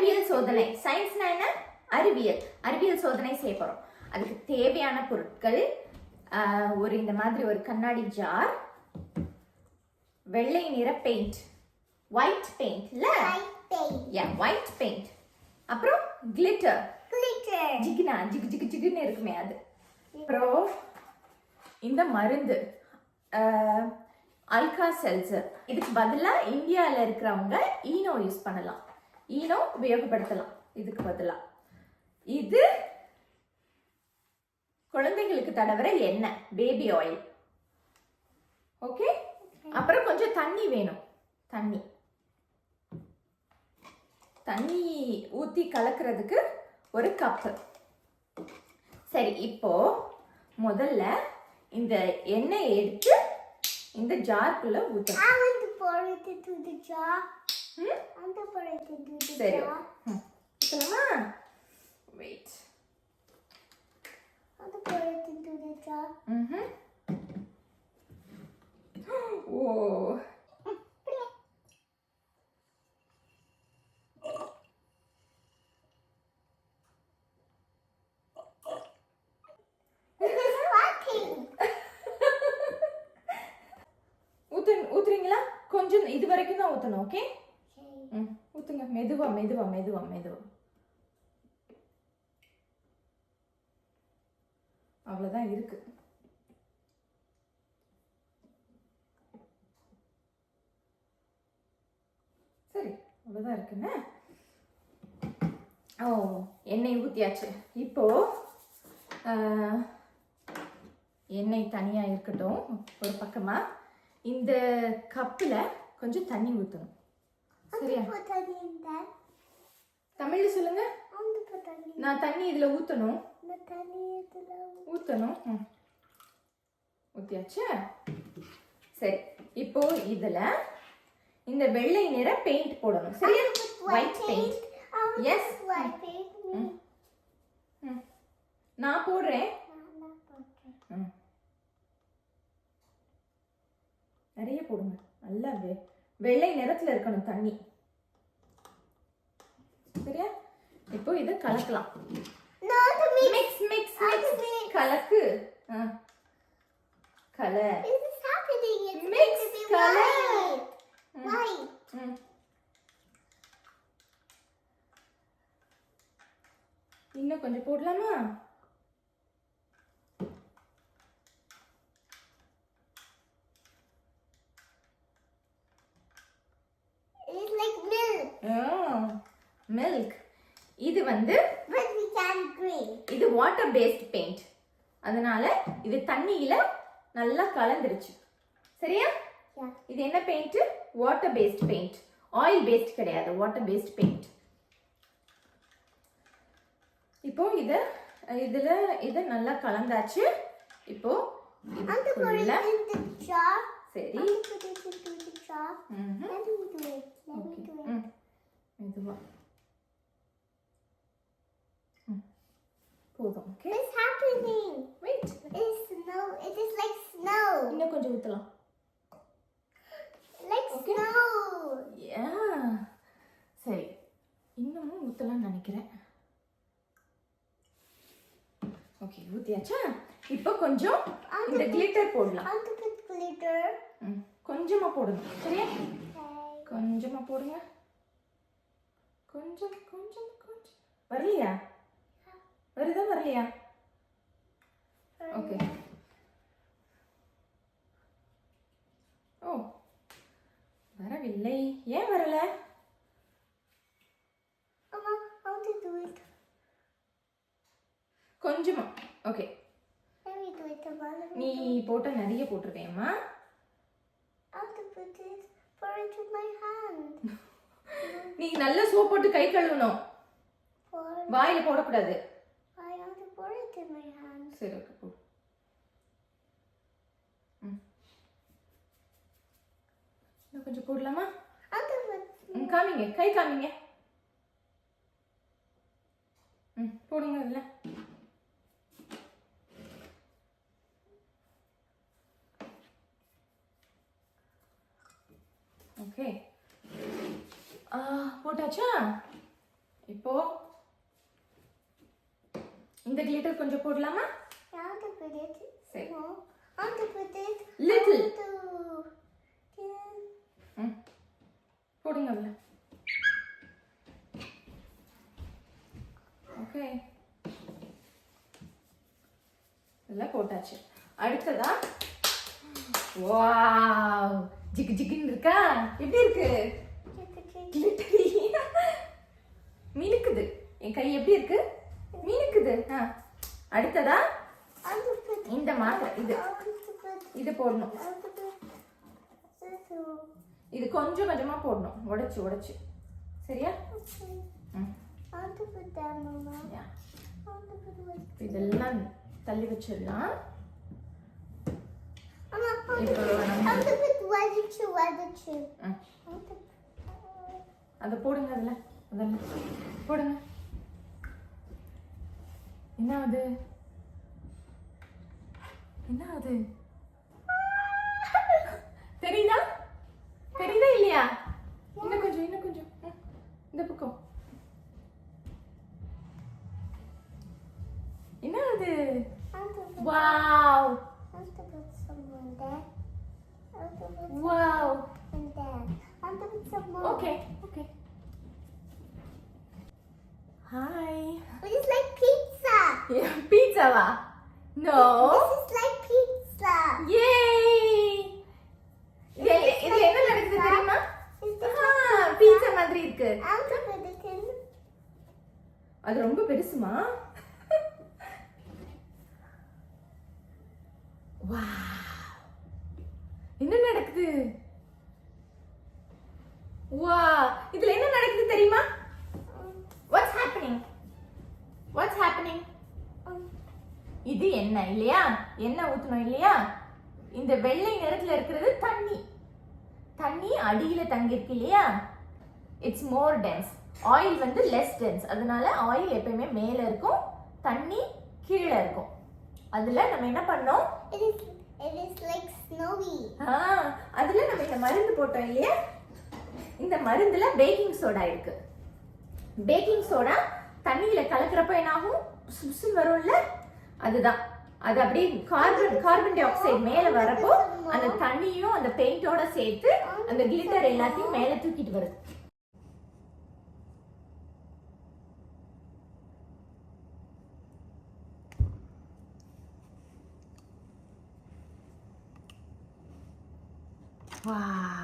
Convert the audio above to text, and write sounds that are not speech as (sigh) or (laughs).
அறிவியல் சோதனை. சயின்ஸ்னா என்ன? அறிவியல். அறிவியல் சோதனை செய்ய போறோம். அதுக்கு தேவையான பொருட்கள் ஒரு இந்த மாதிரி ஒரு கண்ணாடி ஜார் வெள்ளை நிற பெயிண்ட் ஒயிட் பெயிண்ட்ல யா ஒயிட் பெயிண்ட் அப்புறம் கிளிட்டர் ஜிகினா ஜிகு ஜிகு ஜிகுன்னு இருக்குமே அது. அப்புறம் இந்த மருந்து. அல்கா செல்சர் இதுக்கு பதிலாக இந்தியாவில் இருக்கிறவங்க ஈனோ யூஸ் பண்ணலாம். ஈனோ உபயோகப்படுத்தலாம். இதுக்கு பதிலாக இது குழந்தைங்களுக்கு தடவுற எண்ணெய் பேபி ஆயில் ஓகே அப்புறம் கொஞ்சம் தண்ணி வேணும். தண்ணி. தண்ணி ஊற்றி கலக்கிறதுக்கு ஒரு கப்பு சரி இப்போ முதல்ல இந்த எண்ணெய் எடுத்து இந்த ஜார்க்குள்ள ஊற்றணும் I want to pour it into the jar. ம்? I want to pour it into the சரி jar. ம். ஊற்றலாமா wait I want to pour it into the jar. ம்ஹும். ஓ Sparking. ஊத்து ஊத்துறீங்களா கொஞ்சம் இது வரைக்கும் தான் ஊற்றணும் ஓகே Okay. ம் ஊற்றுங்க மெதுவா மெதுவா மெதுவா மெதுவா. அவ்வளோதான் இருக்கு. சரி அவ்வளோதான் இருக்குன்னு. ஓ எண்ணெய் ஊற்றியாச்சு இப்போ எண்ணெய் தனியாக இருக்கட்டும் ஒரு பக்கமாக இந்த கப்பில் கொஞ்சம் தண்ணி ஊற்றணும் சரியா. தமிழ்ல சொல்லுங்க. நான் தண்ணி இதுல ஊத்தணும். ஊத்தணும். ஊத்தியாச்சா? சரி இப்போ இதுல இந்த வெள்ளை நிற பெயிண்ட் போடணும். சரியா? White paint. ம். நான் போடுறேன். நிறைய போடுங்க. நல்லா வெ- வெள்ளை நிறத்துல இருக்கணும் தண்ணி சரியா இப்போ இதை கலக்கலாம். Mix mix mix? கலக்கு ஆ. கல This is happening. It's Mix going to be color. white. White. ம். இன்னும் கொஞ்சம் போடலாமா மில்க் இது வந்து. இது வாட்டர் பேஸ்ட் பெயிண்ட் அதனால இது தண்ணியில நல்லா கலந்துருச்சு. சரியா. இது என்ன paint water base paint oil base கிடையாது வாட்டர் பேஸ்ட் பெயிண்ட் இப்போ இத இதுல இது நல்லா கலந்தாச்சு. இப்போ. சரி. I want to put it into the jar. ம்ஹும். Let me do it. Let okay me do it. ம் மெதுவா ம் போதும் okay It's happening. Wait It's snow. It is like snow. இன்னும் கொஞ்சம் ஊத்தலாம் Okay. snow. யா சரி இன்னமும் ஊத்தலாம்னு நினைக்கிறேன் ஓகே ஊத்தியாச்சா இப்போ கொஞ்சம் இந்த கிளிட்டர் போடலாம். ம் கொஞ்சமா போடணும் சரியா. கொஞ்சமா போடுங்க கொஞ்சம் கொஞ்சம் கொஞ்சம் வரலையா வருதா வரலையா ஓகே ஓ வரவில்லை ஏன் வரல. கொஞ்சமா ஓகே நீ. போட்ட நிறைய போட்டிருவேம்மா I want to put it, pour it in my hand. நீ நல்ல சோப் போட்டு கை கழுவணும். வாயில போடக்கூடாது. சரி ஓகே போ. இன்னும் கொஞ்சம் போடலாமா? காமிங்க கை காமிங்க. ம் போடுங்க அதில். ஓகே போட்டாச்சா? இப்போ இந்த கிளிட்டர் கொஞ்சம் போடலாமா? சரி. No. போடுங்க அதில். ஓகே எல்லாம் போட்டாச்சு. அடுத்ததா? வாவ் ஜிக்கு ஜிக்குன்னு இருக்கா? எப்படி இருக்கு கிளிட்டரி மினுக்குது என் கை எப்படி இருக்கு மினுக்குது அடுத்ததா இந்த மாத்திரை இது இது போடணும் இது கொஞ்சம் கொஞ்சமா போடணும் உடைச்சு உடைச்சு சரியா இதெல்லாம் தள்ளி வச்சிடலாம் அதை போடுங்க அதில் அதெல்லாம் போடுங்க என்ன அது என்ன அது தெரியுதா தெரியுதா இல்லையா இன்னும் கொஞ்சம் இன்னும் கொஞ்சம் இந்த பக்கம் என்ன அது. Wow wow. Okay okay hi (laughs) pizza. பீட்சாவா no This is like pizza. ஏய் இது இது என்ன நடக்குது தெரியுமா? பீட்சா மாதிரி இருக்கு. அது ரொம்ப பெருசுமா? வா என்ன நடக்குது? வா இதுல என்ன நடக்குது தெரியுமா Um, what's happening what's happening um, இது எண்ணெய் இல்லையா? எண்ணெய் ஊத்தணும் இல்லையா? இந்த வெள்ளை நிறத்துல இருக்கிறது தண்ணி. தண்ணி அடியில தங்கியிருக்கு இல்லையா? இட்ஸ் மோர் டென்ஸ் ஆயில் வந்து லெஸ் டென்ஸ் அதனால ஆயில் எப்பயுமே மேல இருக்கும் தண்ணி கீழே இருக்கும். அதுல நம்ம என்ன பண்ணோம்? அதுல நம்ம இந்த மருந்து போட்டோம் இல்லையா? இந்த மருந்துல பேக்கிங் சோடா இருக்கு. பேக்கிங் சோடா தண்ணியில கலக்கிறப்ப என்ன ஆகும் சுசு வரும்ல? அதுதான். அது அப்படியே கார்பன் கார்பன் டை ஆக்சைடு மேல வரப்போ அந்த தண்ணியும் அந்த பெயிண்டோட சேர்த்து அந்த கிளிட்டர் எல்லாத்தையும் மேல தூக்கிட்டு வருது Wow.